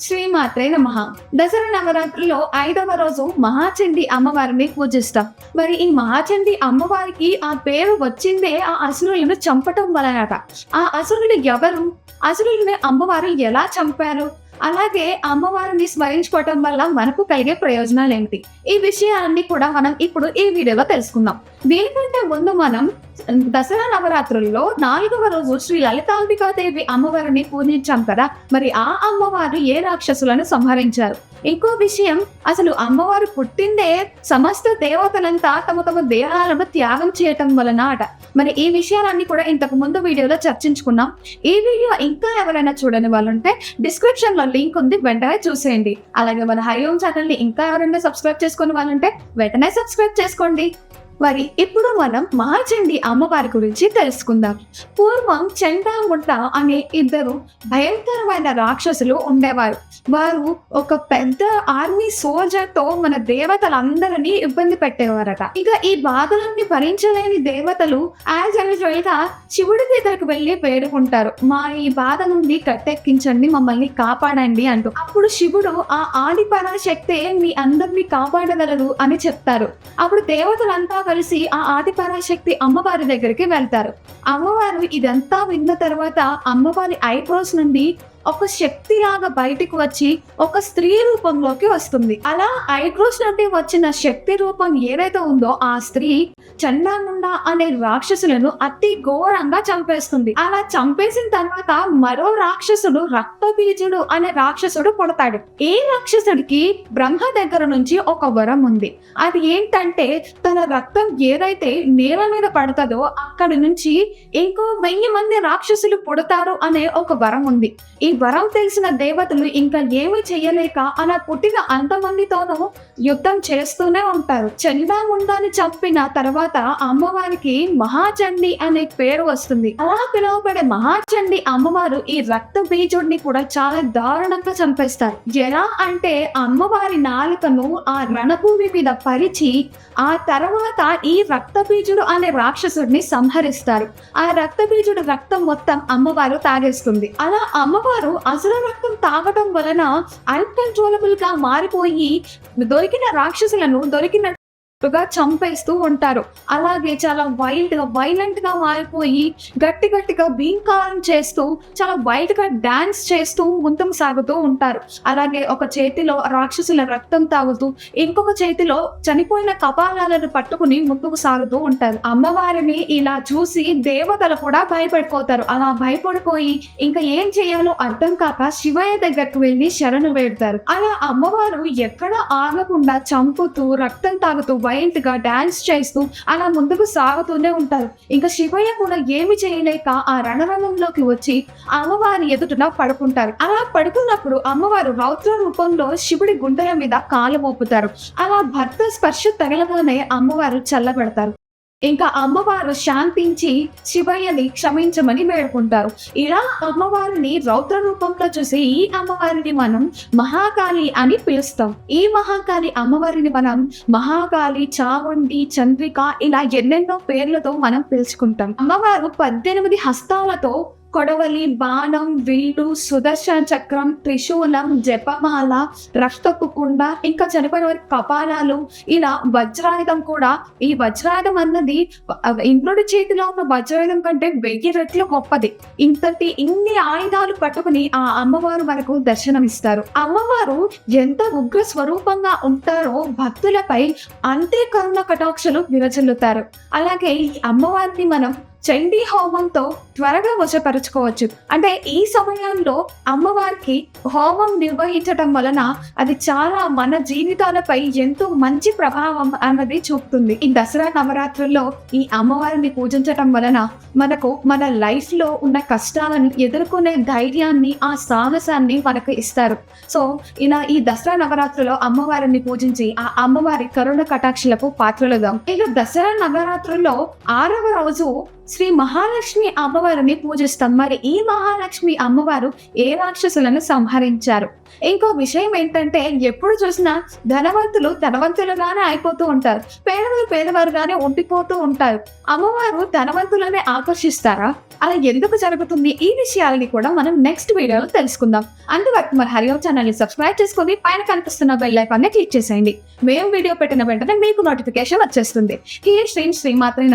శ్రీమాత్రే నమ. దసరా నవరాత్రిలో ఐదవ రోజు మహాచండి అమ్మవారిని పూజిస్తాం. మరి ఈ మహాచండి అమ్మవారికి ఆ పేరు వచ్చిందే ఆ అసురులను చంపటం వలనట. ఆ అసురులు ఎవరు? అసురులని అమ్మవారు ఎలా చంపారు? అలాగే అమ్మవారిని స్మరించుకోవటం వల్ల మనకు కలిగే ప్రయోజనాలు ఏంటి ఈ విషయాలన్నీ కూడా మనం ఇప్పుడు ఈ వీడియోలో తెలుసుకుందాం. దీనికంటే ముందు మనం దసరా నవరాత్రుల్లో నాలుగవ రోజు శ్రీ లలితాంబికాదేవి అమ్మవారిని పూజించాం కదా. మరి ఆ అమ్మవారు ఏ రాక్షసులను సంహరించారు? ఇంకో విషయం అసలు అమ్మవారు పుట్టిందే సమస్త దేవతలంతా తమ తమ దేహాలను త్యాగం చేయటం వలన అట. మరి ఈ విషయాలన్నీ కూడా ఇంతకు ముందు వీడియోలో చర్చించుకున్నాం. ఈ వీడియో ఇంకా ఎవరైనా చూడని వాళ్ళు ఉంటే డిస్క్రిప్షన్లో లింక్ ఉంది వెంటనే చూసేయండి. అలాగే మన హరిఓం ఛానల్ని ఇంకా ఎవరైనా సబ్స్క్రైబ్ చేసుకుని వాళ్ళుంటే వెంటనే సబ్స్క్రైబ్ చేసుకోండి. మరి ఇప్పుడు మనం మహాచండి అమ్మవారి గురించి తెలుసుకుందాం. పూర్వం చండాముండ అనే ఇద్దరు భయంకరమైన రాక్షసులు ఉండేవారు. వారు ఒక పెద్ద ఆర్మీ సోల్జర్తో మన దేవతలందరినీ ఇబ్బంది పెట్టేవారట. ఇక ఈ బాధలన్నీ భరించలేని దేవతలు యాజ్ యూజువల్గా శివుడి దగ్గరకు వెళ్ళి వేడుకుంటారు. మా ఈ బాధ నుండి కట్టెక్కించండి మమ్మల్ని కాపాడండి అంటూ. అప్పుడు శివుడు ఆ ఆదిపరాశక్తే మీ అందరినీ కాపాడగలరు అని చెప్తారు. అప్పుడు దేవతలంతా కలిసి ఆ ఆది పరాశక్తి అమ్మవారి దగ్గరికి వెళ్తారు. అమ్మవారు ఇదంతా విన్న తర్వాత అమ్మవారి ఐబ్రోస్ నుండి ఒక శక్తి లాగా బయటికి వచ్చి ఒక స్త్రీ రూపంలోకి వస్తుంది. అలా ఐక్రోస్ నుండి వచ్చిన శక్తి రూపం ఏదైతే ఉందో ఆ స్త్రీ చండాముండా అనే రాక్షసులను అతి ఘోరంగా చంపేస్తుంది. అలా చంపేసిన తర్వాత మరో రాక్షసుడు రక్తబీజుడు అనే రాక్షసుడు పుడతాడు. ఏ రాక్షసుడికి బ్రహ్మ దగ్గర నుంచి ఒక వరం ఉంది. అది ఏంటంటే తన రక్తం ఏదైతే నేల మీద పడుతుందో అక్కడి నుంచి ఇంకో వెయ్యి మంది రాక్షసులు పుడతారు అనే ఒక వరం ఉంది. ఈ వరం తెలిసిన దేవతలు ఇంకా ఏమి చేయలేక అలా పుట్టిన అంతమందితోనూ యుద్ధం చేస్తూనే ఉంటారు. చండాముండాన్ని చంపిన తర్వాత అమ్మవారికి మహాచండి అనే పేరు వస్తుంది. అలా పిలువబడే మహాచండి అమ్మవారు ఈ రక్త బీజుడిని కూడా చాలా దారుణంగా చంపేస్తారు. ఎలా అంటే అమ్మవారి నాలుకను ఆ రణభూమి మీద పరిచి ఆ తర్వాత ఈ రక్తబీజుడు అనే రాక్షసుడిని సంహరిస్తారు. ఆ రక్తబీజుడు రక్తం మొత్తం అమ్మవారు తాగేస్తుంది. అలా అమ్మవారు అసుర రక్తం తాగటం వలన అన్కంట్రోలబుల్గా మారిపోయి దొరికిన రాక్షసులను దొరికిన గా చంపేస్తూ ఉంటారు. అలాగే చాలా వైల్డ్గా వైలెంట్గా మారిపోయి గట్టి గట్టిగా భీంకారం చేస్తూ చాలా వైల్డ్గా డాన్స్ చేస్తూ ముందుకు సాగుతూ ఉంటారు. అలాగే ఒక చేతిలో రాక్షసుల రక్తం తాగుతూ ఇంకొక చేతిలో చనిపోయిన కపాలాలను పట్టుకుని ముందుకు సాగుతూ ఉంటారు. అమ్మవారిని ఇలా చూసి దేవతలు కూడా భయపడిపోతారు. అలా భయపడిపోయి ఇంకా ఏం చేయాలో అర్థం కాక శివయ్య దగ్గరకు వెళ్ళి శరణు వేడతారు. అలా అమ్మవారు ఎక్కడ ఆగకుండా చంపుతూ రక్తం తాగుతూ వైల్డ్గా డాన్స్ చేస్తూ అలా ముందుకు సాగుతూనే ఉంటారు. ఇంకా శివయ్య కూడా ఏమి చేయలేక ఆ రణరంగంలోకి వచ్చి అమ్మవారి ఎదుటన పడుకుంటారు. అలా పడుకున్నప్పుడు అమ్మవారు రౌద్ర రూపంలో శివుడి గుండెల మీద కాలు మోపుతారు. అలా భర్త స్పర్శ తగలగానే అమ్మవారు చల్లబడతారు. ఇంకా అమ్మవారు శాంతించి శివయ్యని క్షమించమని వేడుకుంటారు. ఇలా అమ్మవారిని రౌద్ర రూపంలో చూసి ఈ అమ్మవారిని మనం మహాకాళి అని పిలుస్తాం. ఈ మహాకాళి అమ్మవారిని మనం మహాకాళి చాముండి చంద్రిక ఇలా ఎన్నెన్నో పేర్లతో మనం పిలుచుకుంటాం. అమ్మవారు పద్దెనిమిది హస్తాలతో కొడవలి బాణం విల్లు సుదర్శన చక్రం త్రిశూలం జపమాల రక్తపు కుండ ఇంకా చనిపోయిన వారి కపాలాలు ఇలా వజ్రాయుధం కూడా. ఈ వజ్రాయుధం అన్నది ఇంద్రుడి చేతిలో ఉన్న వజ్రాయుధం కంటే వెయ్యి రెట్లు గొప్పది. ఇంతటి ఇన్ని ఆయుధాలు పట్టుకుని ఆ అమ్మవారు మనకు దర్శనమిస్తారు. అమ్మవారు ఎంత ఉగ్ర స్వరూపంగా ఉంటారో భక్తులపై అంతే కరుణ కటాక్షలు విరజల్లుతారు అలాగే ఈ అమ్మవారిని మనం చండీ హోమంతో త్వరగా వశపరచుకోవచ్చు. అంటే ఈ సమయంలో అమ్మవారికి హోమం నిర్వహించటం వలన అది చాలా మన జీవితాలపై ఎంతో మంచి ప్రభావం అన్నది చూపుతుంది. ఈ దసరా నవరాత్రుల్లో ఈ అమ్మవారిని పూజించటం వలన మనకు మన లైఫ్లో ఉన్న కష్టాలను ఎదుర్కొనే ధైర్యాన్ని ఆ సాహసాన్ని మనకు ఇస్తారు. సో ఇలా ఈ దసరా నవరాత్రులో అమ్మవారిని పూజించి ఆ అమ్మవారి కరుణ కటాక్షలకు పాత్రలుగా ఇక దసరా నవరాత్రుల్లో ఆరవ రోజు శ్రీ మహాలక్ష్మి అమ్మవారిని పూజిస్తాం. మరి ఈ మహాలక్ష్మి అమ్మవారు ఏ రాక్షసులను సంహరించారు? ఇంకో విషయం ఏంటంటే ఎప్పుడు చూసినా ధనవంతులు ధనవంతులుగానే అయిపోతూ ఉంటారు. పేదవారు పేదవారుగానే ఉండిపోతూ ఉంటారు. అమ్మవారు ధనవంతులనే ఆకర్షిస్తారా? అలా ఎందుకు జరుగుతుంది? ఈ విషయాలని కూడా మనం నెక్స్ట్ వీడియోలో తెలుసుకుందాం. అందువరకు మన హరియో ఛానల్ని సబ్స్క్రైబ్ చేసుకొని పైన కనిపిస్తున్న బెల్ ఐకాన్ని క్లిక్ చేసేయండి. మేము వీడియో పెట్టిన వెంటనే మీకు నోటిఫికేషన్ వచ్చేస్తుంది. ఈ శ్రీ శ్రీమాత్రి